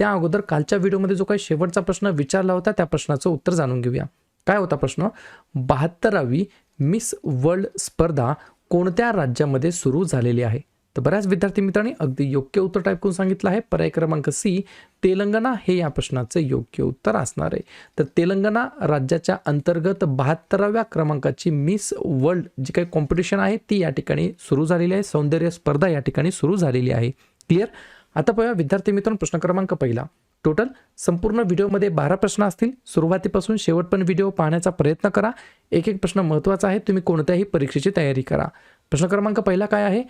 त्या अगोदर कालच्या व्हिडिओमध्ये जो काही शेवटचा प्रश्न विचारला होता त्या प्रश्नाचं उत्तर जाणून घेऊया. काय होता प्रश्न? बहात्तरावी मिस वर्ल्ड स्पर्धा कोणत्या राज्यामध्ये सुरू झालेली आहे? तर बऱ्याच विद्यार्थी मित्रांनी अगदी योग्य उत्तर टाईप करून सांगितलं आहे. पर्याय क्रमांक सी तेलंगणा हे या प्रश्नाचं योग्य उत्तर असणार आहे. तर तेलंगणा राज्याच्या अंतर्गत बहात्तराव्या क्रमांकाची मिस वर्ल्ड जी काही कॉम्पिटिशन आहे ती या ठिकाणी सुरू झालेली आहे. सौंदर्य स्पर्धा या ठिकाणी सुरू झालेली आहे. क्लिअर आता पाहूया विद्यार्थी मित्रांनो प्रश्न क्रमांक पहिला. टोटल संपूर्ण व्हिडिओमध्ये बारा प्रश्न असतील. सुरुवातीपासून शेवट पण व्हिडिओ पाहण्याचा प्रयत्न करा. एक एक प्रश्न महत्त्वाचा आहे. तुम्ही कोणत्याही परीक्षेची तयारी करा. प्रश्न क्रमांक पहिला काय आहे?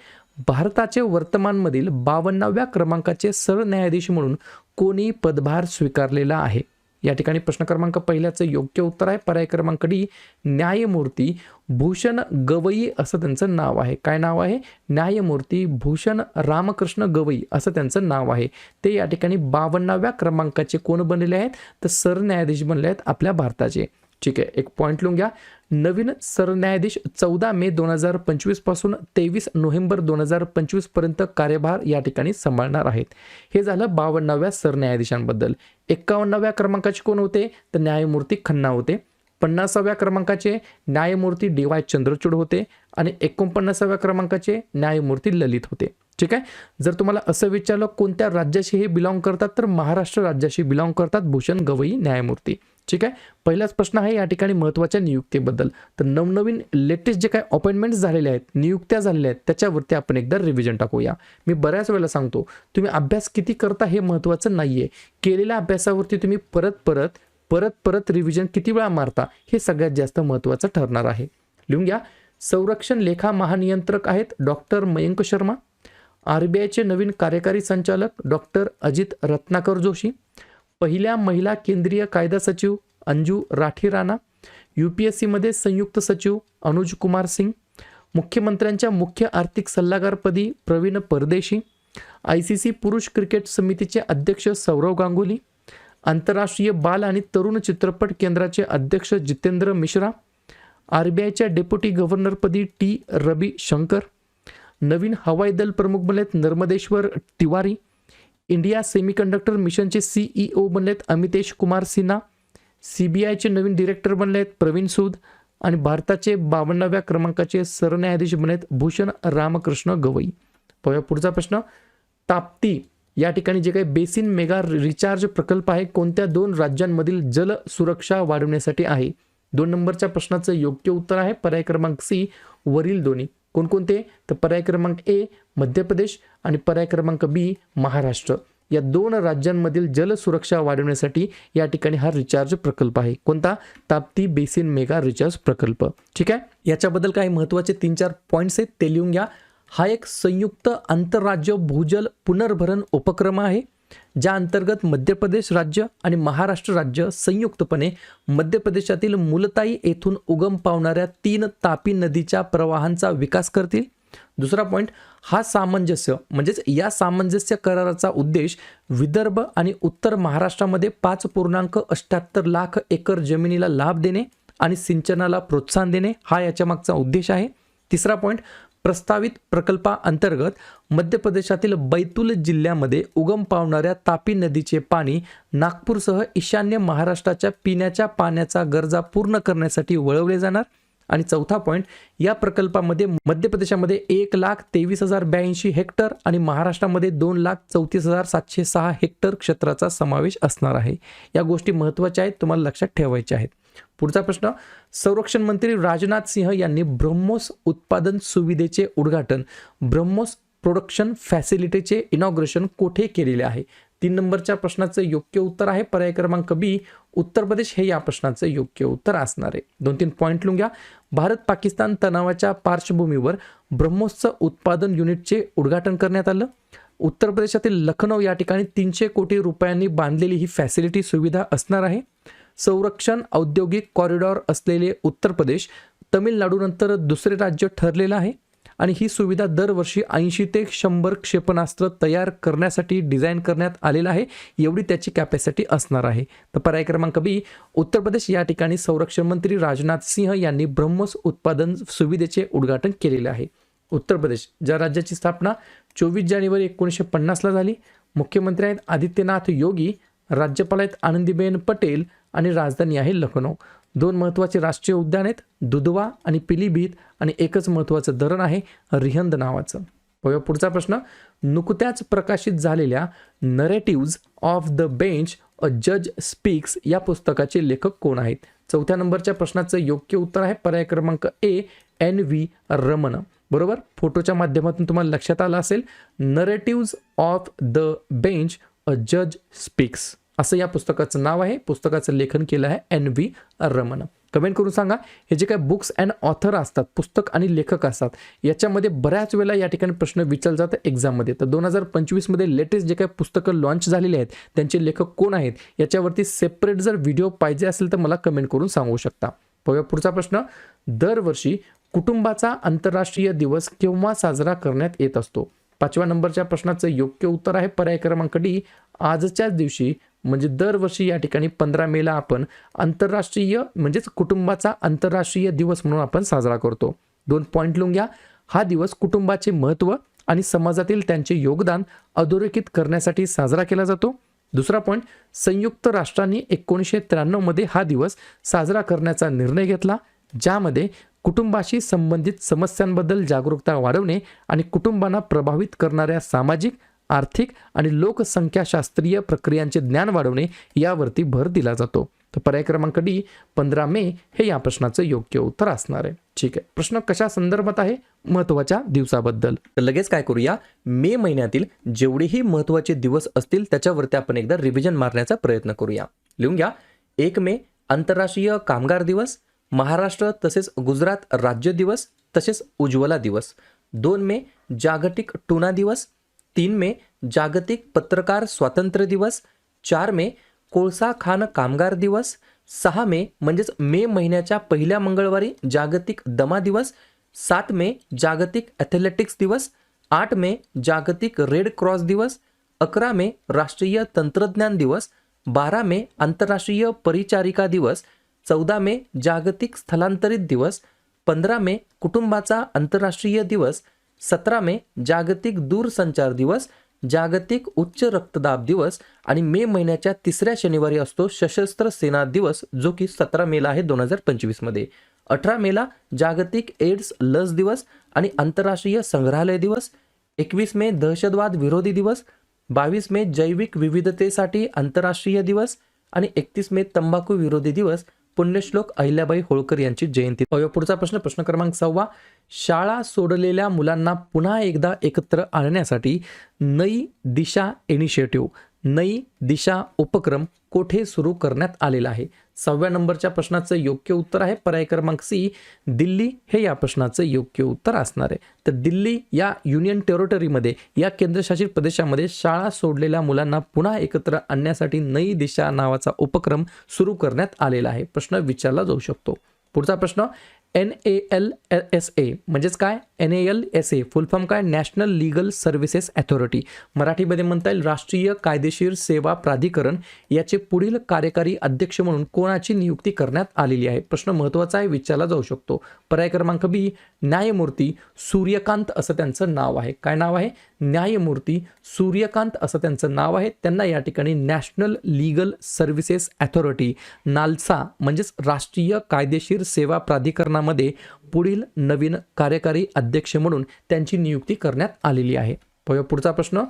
भारताचे वर्तमानमधील बावन्नाव्या क्रमांकाचे सरन्यायाधीश म्हणून कोणी पदभार स्वीकारलेला आहे? या ठिकाणी प्रश्न क्रमांक पहिल्याचं योग्य उत्तर आहे. पर्याय क्रमांक डी न्यायमूर्ती भूषण गवई असं त्यांचं नाव आहे. काय नाव आहे? न्यायमूर्ती भूषण रामकृष्ण गवई असं त्यांचं नाव आहे. ते या ठिकाणी बावन्नाव्या क्रमांकाचे कोण बनलेले आहेत? तर सरन्यायाधीश बनले आहेत आपल्या भारताचे. ठीक आहे एक पॉईंट लिहून घ्या. नवीन सरन्यायाधीश चौदा मे दोन हजार पंचवीसपासून तेवीस नोव्हेंबर दोन हजार पंचवीसपर्यंत कार्यभार या ठिकाणी सांभाळणार आहेत. हे झालं बावन्नाव्या सरन्यायाधीशांबद्दल. एक्कावन्नाव्या क्रमांकाचे कोण होते? तर न्यायमूर्ती खन्ना होते. पन्नासाव्या क्रमांकाचे न्यायमूर्ती डी वाय चंद्रचूड होते आणि एकोणपन्नासाव्या क्रमांकाचे न्यायमूर्ती ललित होते. ठीक आहे? जर तुम्हाला असं विचारलं कोणत्या राज्याशी हे बिलॉंग करतात तर महाराष्ट्र राज्याशी बिलॉंग करतात भूषण गवई न्यायमूर्ती. ठीक आहे? पहिलाच प्रश्न आहे या ठिकाणी महत्त्वाच्या नियुक्तीबद्दल. तर नवनवीन लेटेस्ट जे काय अपॉइंटमेंट्स झालेले आहेत नियुक्त्या झालेल्या आहेत त्याच्यावरती आपण एकदा रिव्हिजन टाकूया. मी बऱ्याच वेळेला सांगतो तुम्ही अभ्यास किती करता हे महत्त्वाचं नाही आहे केलेल्या अभ्यासावरती तुम्ही परत परत परत परत रिव्हिजन किती वेळा मारता हे सगळ्यात जास्त महत्त्वाचं ठरणार आहे. लिहून घ्या. संरक्षण लेखा महानियंत्रक आहेत डॉक्टर मयंक शर्मा. आर नवीन कार्यकारी संचालक डॉक्टर अजित रत्नाकर जोशी. पहिल्या महिला केंद्रीय कायदा सचिव Anju Rathi Rana U P S सीमध्ये संयुक्त सचिव अनुज कुमार सिंग मुख्यमंत्र्यांच्या मुख्य आर्थिक सल्लागारपदी Pravin Pardeshi I C C पुरुष क्रिकेट समितीचे अध्यक्ष सौरव गांगुली आंतरराष्ट्रीय बाल आणि तरुण चित्रपट केंद्राचे अध्यक्ष जितेंद्र मिश्रा आर बी आयच्या डेप्युटी गव्हर्नरपदी टी रवी शंकर नवीन हवाई दल प्रमुख बनलेत नर्मदेश्वर तिवारी इंडिया सेमीकंडक्टर मिशनचे सीईओ बनलेत अमितेश कुमार सिन्हा सी बी आयचे नवीन डिरेक्टर बनले आहेत प्रवीण सूद आणि भारताचे बावन्नाव्या क्रमांकाचे सरन्यायाधीश बनलेत भूषण रामकृष्ण गवई. पाहूया पुढचा प्रश्न. ताप्ती या ठिकाणी जे काही बेसिन मेगा रिचार्ज प्रकल्प आहे कोणत्या दोन राज्यांमधील जल सुरक्षा वाढवण्यासाठी आहे? दोन नंबरच्या प्रश्नाचं योग्य उत्तर आहे. पर्याय क्रमांक सी वरील दोन्ही. कोणकोणते? तर पर्याय क्रमांक ए मध्य प्रदेश आणि पर्याय क्रमांक बी महाराष्ट्र. या दोन राज्यांमधील जलसुरक्षा वाढवण्यासाठी या ठिकाणी हा रिचार्ज प्रकल्प आहे. कोणता? ताप्ती बेसिन मेगा रिचार्ज प्रकल्प. ठीक आहे? याच्याबद्दल काही महत्त्वाचे तीन चार पॉईंट्स आहेत ते लिहून घ्या. हा एक संयुक्त आंतरराज्य भूजल पुनर्भरण उपक्रम आहे. ज्या अंतर्गत मध्य प्रदेश राज्य आणि महाराष्ट्र राज्य संयुक्तपणे मध्य प्रदेशातील मुलताई येथून उगम पावणाऱ्या तीन तापी नदीच्या प्रवाहांचा विकास करतील. दुसरा पॉईंट हा सामंजस्य म्हणजेच या सामंजस्य कराराचा उद्देश विदर्भ आणि उत्तर महाराष्ट्रामध्ये पाच पूर्णांक अष्ट्याहत्तर लाख एकर जमिनीला लाभ देणे आणि सिंचनाला प्रोत्साहन देणे हा याच्यामागचा उद्देश आहे. तिसरा पॉईंट प्रस्तावित प्रकल्पाअंतर्गत मध्य प्रदेशातील बैतूल जिल्ह्यामध्ये उगम पावणाऱ्या तापी नदीचे पाणी नागपूरसह ईशान्य महाराष्ट्राच्या पिण्याच्या पाण्याचा गरजा पूर्ण करण्यासाठी वळवले जाणार. आणि चौथा पॉईंट या प्रकल्पामध्ये मध्य प्रदेशामध्ये एक लाख तेवीस हजार ब्याऐंशी हेक्टर आणि महाराष्ट्रामध्ये दोन लाख चौतीस हजार सातशे सहा हेक्टर क्षेत्राचा समावेश असणार आहे. या गोष्टी महत्त्वाच्या आहेत तुम्हाला लक्षात ठेवायच्या आहेत. पुढचा प्रश्न संरक्षण मंत्री राजनाथ सिंह यांनी ब्रह्मोस उत्पादन सुविधेचे उद्घाटन ब्रह्मोस प्रोडक्शन फॅसिलिटीचे इनॉग्रेशन कोठे केलेले आहे? तीन नंबरच्या प्रश्नाचं योग्य उत्तर आहे पर्याय क्रमांक बी उत्तर प्रदेश हे या प्रश्नाचं योग्य उत्तर असणार आहे. दोन तीन पॉईंट लिहून घ्या. भारत पाकिस्तान तणावाच्या पार्श्वभूमीवर ब्रह्मोसचं उत्पादन युनिटचे उद्घाटन करण्यात आलं. उत्तर प्रदेशातील लखनौ या ठिकाणी तीनशे कोटी रुपयांनी बांधलेली ही फॅसिलिटी सुविधा असणार आहे. संरक्षण औद्योगिक कॉरिडॉर असलेले उत्तर प्रदेश तमिळनाडूनंतर दुसरे राज्य ठरलेलं आहे. आणि ही सुविधा दरवर्षी ऐंशी ते शंभर क्षेपणास्त्र तयार करण्यासाठी डिझाईन करण्यात आलेलं आहे. एवढी त्याची कॅपॅसिटी असणार आहे. तर पर्याय क्रमांक बी उत्तर प्रदेश या ठिकाणी संरक्षण मंत्री राजनाथ सिंह यांनी ब्रह्मोस उत्पादन सुविधेचे उद्घाटन केलेले आहे. उत्तर प्रदेश ज्या राज्याची स्थापना चोवीस जानेवारी एकोणीसशे पन्नासला झाली मुख्यमंत्री आहेत आदित्यनाथ योगी राज्यपाल आहेत आनंदीबेन पटेल आणि राजधानी आहे लखनौ. दोन महत्त्वाचे राष्ट्रीय उद्यान आहेत दुधवा आणि पिलीभीत आणि एकच महत्त्वाचं धरण आहे रिहंद नावाचं. पुढचा प्रश्न. नुकत्याच प्रकाशित झालेल्या narratives of the bench a जज स्पीक्स या पुस्तकाचे लेखक कोण आहेत? चौथ्या नंबरच्या प्रश्नाचं योग्य उत्तर आहे पर्याय क्रमांक ए एन व्ही रमन. बरोबर? फोटोच्या माध्यमातून तुम्हाला लक्षात आलं असेल. Narratives of the bench a जज स्पीक्स असं या पुस्तकाचं नाव आहे. पुस्तकाचं लेखन केलं आहे एन व्ही रमन. कमेंट करून सांगा हे जे काय बुक्स अँड ऑथर असतात पुस्तक आणि लेखक असतात याच्यामध्ये बऱ्याच वेळेला या ठिकाणी प्रश्न विचारले जातात एक्झाममध्ये. तर दोन हजार पंचवीसमध्ये लेटेस्ट जे काही पुस्तकं लॉन्च झालेली आहेत त्यांचे लेखक कोण आहेत याच्यावरती सेपरेट जर व्हिडिओ पाहिजे असेल तर मला कमेंट करून सांगू शकता. बघूया पुढचा प्रश्न. दरवर्षी कुटुंबाचा आंतरराष्ट्रीय दिवस केव्हा साजरा करण्यात येत असतो? पाचव्या नंबरच्या प्रश्नाचं योग्य उत्तर आहे. पर्याय क्रमांक डी. आजच्याच दिवशी म्हणजे दरवर्षी या ठिकाणी पंधरा मेला आपण आंतरराष्ट्रीय म्हणजेच कुटुंबाचा आंतरराष्ट्रीय दिवस म्हणून आपण साजरा करतो. दोन पॉईंट लिहून घ्या. हा दिवस कुटुंबाचे महत्त्व आणि समाजातील त्यांचे योगदान अधोरेखित करण्यासाठी साजरा केला जातो. दुसरा पॉईंट संयुक्त राष्ट्रांनी एकोणीसशे त्र्याण्णवमध्ये हा दिवस साजरा करण्याचा निर्णय घेतला ज्यामध्ये कुटुंबाशी संबंधित समस्यांबद्दल जागरूकता वाढवणे आणि कुटुंबांना प्रभावित करणाऱ्या सामाजिक आर्थिक आणि लोकसंख्याशास्त्रीय प्रक्रियांचे ज्ञान वाढवणे यावरती भर दिला जातो. तर पर्याय क्रमांक डी पंधरा मे हे या प्रश्नाचं योग्य उत्तर असणार आहे. ठीक आहे. प्रश्न कशा संदर्भात आहे? महत्त्वाच्या दिवसाबद्दल. तर लगेच काय करूया? मे महिन्यातील जेवढेही महत्त्वाचे दिवस असतील त्याच्यावरती आपण एकदा रिव्हिजन मारण्याचा प्रयत्न करूया. लिहून घ्या. एक मे आंतरराष्ट्रीय कामगार दिवस. महाराष्ट्र तसेच गुजरात राज्य दिवस तसेच उज्ज्वला दिवस. दोन मे जागतिक टुना दिवस. तीन मे जागतिक पत्रकार स्वातंत्र्य दिवस चार मे कोळसा खान कामगार दिवस सहा मे म्हणजेच मे महिन्याच्या पहिल्या मंगळवारी जागतिक दमा दिवस सात मे जागतिक ॲथलेटिक्स दिवस आठ मे जागतिक रेड क्रॉस दिवस अकरा मे राष्ट्रीय तंत्रज्ञान दिवस बारा मे आंतरराष्ट्रीय परिचारिका दिवस चौदा मे जागतिक स्थलांतरित दिवस पंधरा मे कुटुंबाचा आंतरराष्ट्रीय दिवस सतरा मे जागतिक दूरसंचार दिवस जागतिक उच्च रक्तदाब दिवस आणि मे महिन्याच्या तिसऱ्या शनिवारी असतो सशस्त्र सेना दिवस जो की सतरा मेला आहे दोन हजार पंचवीसमध्ये अठरा मेला जागतिक एड्स लस दिवस आणि आंतरराष्ट्रीय संग्रहालय दिवस एकवीस मे दहशतवाद विरोधी दिवस बावीस मे जैविक विविधतेसाठी आंतरराष्ट्रीय दिवस आणि एकतीस मे तंबाखू विरोधी दिवस पुण्यश्लोक अहिल्याबाई होळकर यांची जयंती. पुढचा प्रश्न प्रश्न क्रमांक सहावा. शाळा सोडलेल्या मुलांना पुन्हा एकदा एकत्र आणण्यासाठी नई दिशा इनिशिएटिव्ह नई दिशा उपक्रम कोठे सुरू करण्यात आलेला आहे? सहाव्या नंबरच्या प्रश्नाचं योग्य उत्तर आहे. पर्याय क्रमांक सी दिल्ली हे या प्रश्नाचं योग्य उत्तर असणार आहे. तर दिल्ली या युनियन टेरिटरीमध्ये या केंद्रशासित प्रदेशामध्ये शाळा सोडलेल्या मुलांना पुन्हा एकत्र आणण्यासाठी नई दिशा नावाचा उपक्रम सुरू करण्यात आलेला आहे. प्रश्न विचारला जाऊ शकतो. पुढचा प्रश्न N A L S A म्हणजेच काय? N A L S A full form काय? नॅशनल लीगल सर्व्हिसेस अथॉरिटी मराठीमध्ये म्हणता येईल राष्ट्रीय कायदेशीर सेवा प्राधिकरण. याचे पुढील कार्यकारी अध्यक्ष म्हणून कोणाची नियुक्ती करण्यात आलेली आहे? प्रश्न महत्त्वाचा आहे विचारला जाऊ शकतो. पर्याय क्रमांक बी न्यायमूर्ती सूर्यकांत असं त्यांचं नाव आहे. काय नाव आहे? न्यायमूर्ती सूर्यकांत असं त्यांचं नाव आहे. त्यांना या ठिकाणी national legal services authority NALSA म्हणजेच राष्ट्रीय कायदेशीर सेवा प्राधिकरणामध्ये पुढील नवीन कार्यकारी अध्यक्ष म्हणून त्यांची नियुक्ती करण्यात आलेली आहे. पुढचा प्रश्न.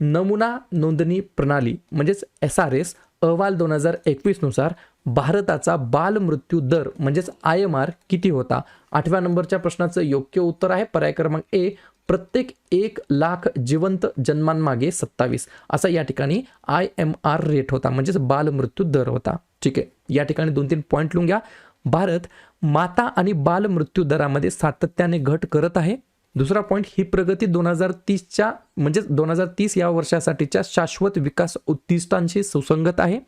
नमुना नोंदणी प्रणाली म्हणजेच एस आर एस अहवाल दोन हजार एकवीसनुसार भारताचा बाल मृत्यू दर म्हणजेच आय एम आर किती होता? आठव्या नंबरच्या प्रश्नाचं योग्य उत्तर आहे. पर्याय क्रमांक ए प्रत्येक एक लाख जिवंत जन्मांमागे सत्तावीस. असा या ठिकाणी आय एम आर रेट होता म्हणजेच बालमृत्यू दर होता. ठीक आहे? या ठिकाणी दोन तीन पॉईंट लिहून घ्या. भारत माता आणि बालमृत्यू दरामध्ये सातत्याने घट करत आहे. दुसरा पॉईंट ही प्रगती दोन हजार तीसच्या म्हणजेच दोन हजार तीस या वर्षासाठीच्या शाश्वत विकास उद्दिष्टांशी सुसंगत आहे.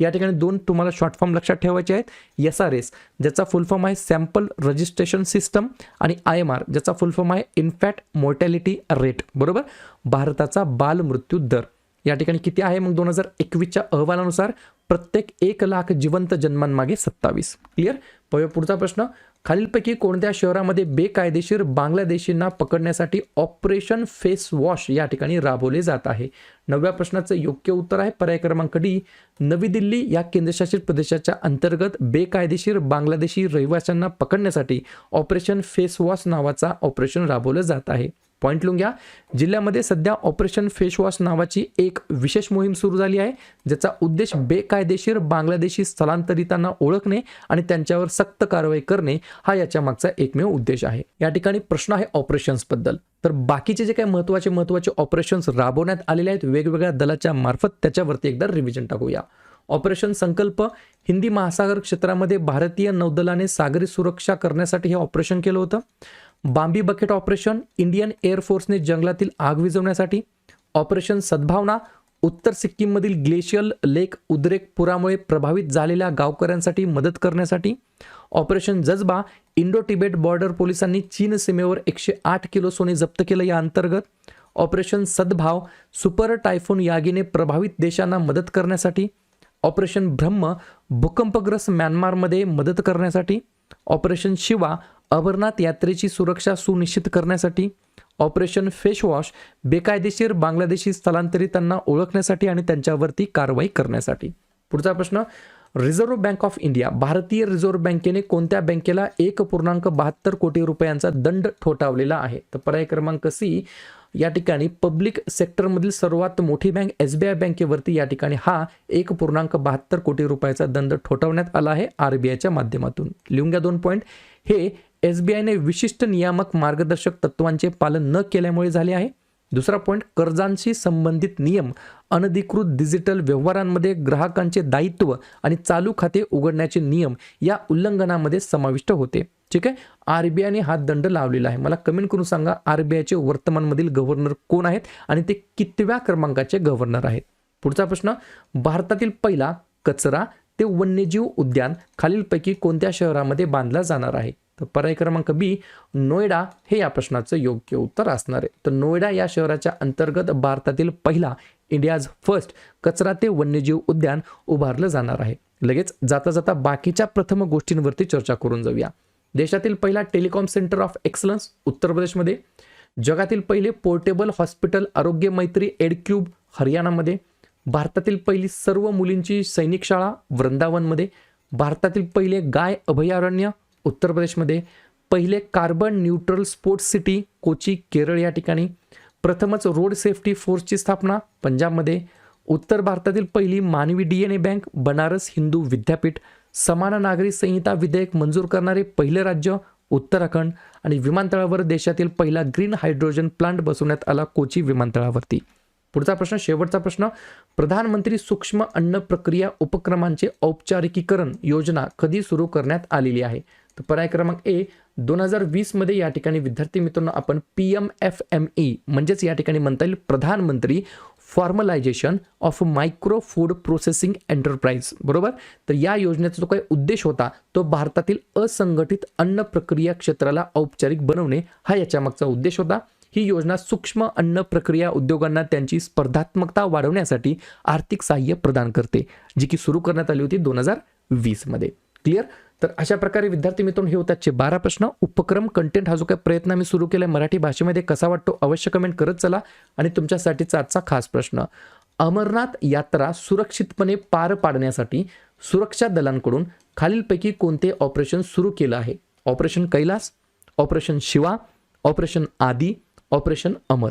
या ठिकाणी दोन तुम्हाला शॉर्ट फॉर्म लक्षात ठेवायचे आहेत. एस आर एस ज्याचा फुल फॉर्म आहे सॅम्पल रजिस्ट्रेशन सिस्टम आणि आय एम आर ज्याचा फुल फॉर्म आहे इनफॅट मोर्टॅलिटी रेट बरोबर? भारताचा बाल मृत्यू दर. या ठिकाणी किती आहे? मग दोन हजार एकवीसच्या अहवालानुसार प्रत्येक एक लाख जिवंत जन्मांमागे सत्तावीस. क्लिअर पुढचा प्रश्न. खालीलपैकी कोणत्या शहरामध्ये बेकायदेशीर बांगलादेशींना पकडण्यासाठी ऑपरेशन फेस वॉश या ठिकाणी राबवले जात आहे? नवव्या प्रश्नाचं योग्य उत्तर आहे पर्याय क्रमांक डी. नवी दिल्ली या केंद्रशासित प्रदेशाच्या अंतर्गत बेकायदेशीर बांगलादेशी रहिवाशांना पकडण्यासाठी ऑपरेशन फेस वॉश नावाचा ऑपरेशन राबवलं जात आहे. पॉईंट लिहून घ्या. जिल्ह्यामध्ये सध्या ऑपरेशन फेशवॉश नावाची एक विशेष मोहीम सुरू झाली आहे ज्याचा उद्देश बेकायदेशीर बांगलादेशी स्थलांतरितांना ओळखणे आणि त्यांच्यावर सक्त कारवाई करणे हा याच्या मागचा एकमेव उद्देश आहे. या ठिकाणी प्रश्न आहे ऑपरेशन्सबद्दल तर बाकीचे जे काही महत्त्वाचे महत्त्वाचे ऑपरेशन्स राबवण्यात आलेले आहेत वेगवेगळ्या दलाच्या मार्फत त्याच्यावरती एकदा रिव्हिजन टाकूया. ऑपरेशन संकल्प हिंदी महासागर क्षेत्रामध्ये भारतीय नौदलाने सागरी सुरक्षा करण्यासाठी हे ऑपरेशन केलं होतं. बांबी बकेट ऑपरेशन इंडियन एअरफोर्सने जंगलातील आग विझवण्यासाठी ऑपरेशन सद्भावना उत्तर सिक्कीममधील ग्लेशियल लेक उद्रेक पुरामुळे प्रभावित झालेल्या गावकऱ्यांसाठी मदत करण्यासाठी ऑपरेशन जज्बा इंडो तिबेट बॉर्डर पोलिसांनी चीन सीमेवर एकशे आठ किलो सोने जप्त केलं या अंतर्गत ऑपरेशन सद्भाव सुपर टायफोन यागीने प्रभावित देशांना मदत करण्यासाठी ऑपरेशन ब्रह्म भूकंपग्रस्त म्यानमारमध्ये मदत करण्यासाठी ऑपरेशन शिवा अमरनाथ यात्रेची सुरक्षा सुनिश्चित करण्यासाठी ऑपरेशन फेशवॉश बेकायदेशीर बांगलादेशी स्थलांतरितांना ओळखण्यासाठी आणि त्यांच्यावरती कारवाई करण्यासाठी. पुढचा प्रश्न रिझर्व्ह बँक ऑफ इंडिया भारतीय रिझर्व्ह बँकेने कोणत्या बँकेला एक पूर्णांक बहात्तर कोटी रुपयांचा दंड ठोठावलेला आहे? तर पर्याय क्रमांक सी या ठिकाणी पब्लिक सेक्टरमधील सर्वात मोठी बँक एस बी आय बँकेवरती या ठिकाणी हा एक पूर्णांक बहात्तर कोटी रुपयाचा दंड ठोठावण्यात आला आहे आर बी आयच्या माध्यमातून. लिहून घ्या दोन पॉईंट. हे एस बी आयने विशिष्ट नियामक मार्गदर्शक तत्वांचे पालन न केल्यामुळे झाले आहे. दुसरा पॉईंट कर्जांशी संबंधित नियम अनधिकृत डिजिटल व्यवहारांमध्ये ग्राहकांचे दायित्व आणि चालू खाते उघडण्याचे नियम या उल्लंघनामध्ये समाविष्ट होते. ठीक आहे? आर बी आयने हा दंड लावलेला आहे. मला कमेंट करून सांगा आर बी आयचे वर्तमानमधील गव्हर्नर कोण आहेत आणि ते कितव्या क्रमांकाचे गव्हर्नर आहेत? पुढचा प्रश्न भारतातील पहिला कचरा ते वन्यजीव उद्यान खालीलपैकी कोणत्या शहरामध्ये बांधला जाणार आहे? तर पर्याय क्रमांक बी नोएडा हे या प्रश्नाचं योग्य उत्तर असणार आहे. तर नोएडा या शहराच्या अंतर्गत भारतातील पहिला इंडियाज फर्स्ट कचरा ते वन्यजीव उद्यान उभारलं जाणार आहे. लगेच जाता जाता बाकीच्या प्रथम गोष्टींवरती चर्चा करून जाऊया. देशातील पहिला टेलिकॉम सेंटर ऑफ एक्सलन्स उत्तर प्रदेशमध्ये. जगातील पहिले पोर्टेबल हॉस्पिटल आरोग्य मैत्री एडक्यूब हरियाणामध्ये. भारतातील पहिली सर्व मुलींची सैनिक शाळा वृंदावनमध्ये. भारतातील पहिले गाय अभयारण्य उत्तर प्रदेशमध्ये पहिले carbon neutral sports city Kochi Kerala या ठिकाणी. प्रथमच रोड सेफ्टी फोर्सची स्थापना पंजाबमध्ये. उत्तर भारतातील पहिली मानवी D N A bank Banaras Hindu विद्यापीठ. समान नागरी संहिता विधेयक मंजूर करणारे पहिले राज्य उत्तराखंड. आणि विमानतळावर देशातील पहिला ग्रीन हायड्रोजन प्लांट बसवण्यात आला कोची विमानतळावरती. पुढचा प्रश्न शेवटचा प्रश्न. प्रधानमंत्री सूक्ष्म अन्न प्रक्रिया उपक्रमांचे औपचारिकीकरण योजना कधी सुरू करण्यात आलेली आहे? तर पर्याय क्रमांक ए दोन हजार वीसमध्ये या ठिकाणी विद्यार्थी मित्रांनो आपण P M F M E म्हणजेच या ठिकाणी म्हणता येईल प्रधानमंत्री formalisation of micro food processing enterprise बरोबर? तर या योजनेचा जो काही उद्देश होता तो भारतातील असंघटित अन्न प्रक्रिया क्षेत्राला औपचारिक बनवणे हा याच्या मागचा उद्देश होता. ही योजना सूक्ष्म अन्न प्रक्रिया उद्योगांना त्यांची स्पर्धात्मकता वाढवण्यासाठी आर्थिक सहाय्य प्रदान करते जी की सुरू करण्यात आली होती दोन हजार वीसमध्ये. क्लिअर तर अशा प्रकारे विद्यार्थी मित्रांनो हे होतात बारा प्रश्न. उपक्रम कंटेंट हा जो काही प्रयत्न मी सुरू केला मराठी भाषेमध्ये कसा वाटतो अवश्य कमेंट करत चला. आणि तुमच्यासाठीचा आजचा खास प्रश्न अमरनाथ यात्रा सुरक्षितपणे पार पाडण्यासाठी सुरक्षा दलांकडून खालीलपैकी कोणते ऑपरेशन सुरू केलं आहे? Operation Kailash operation Shiva operation Aadi operation Amar.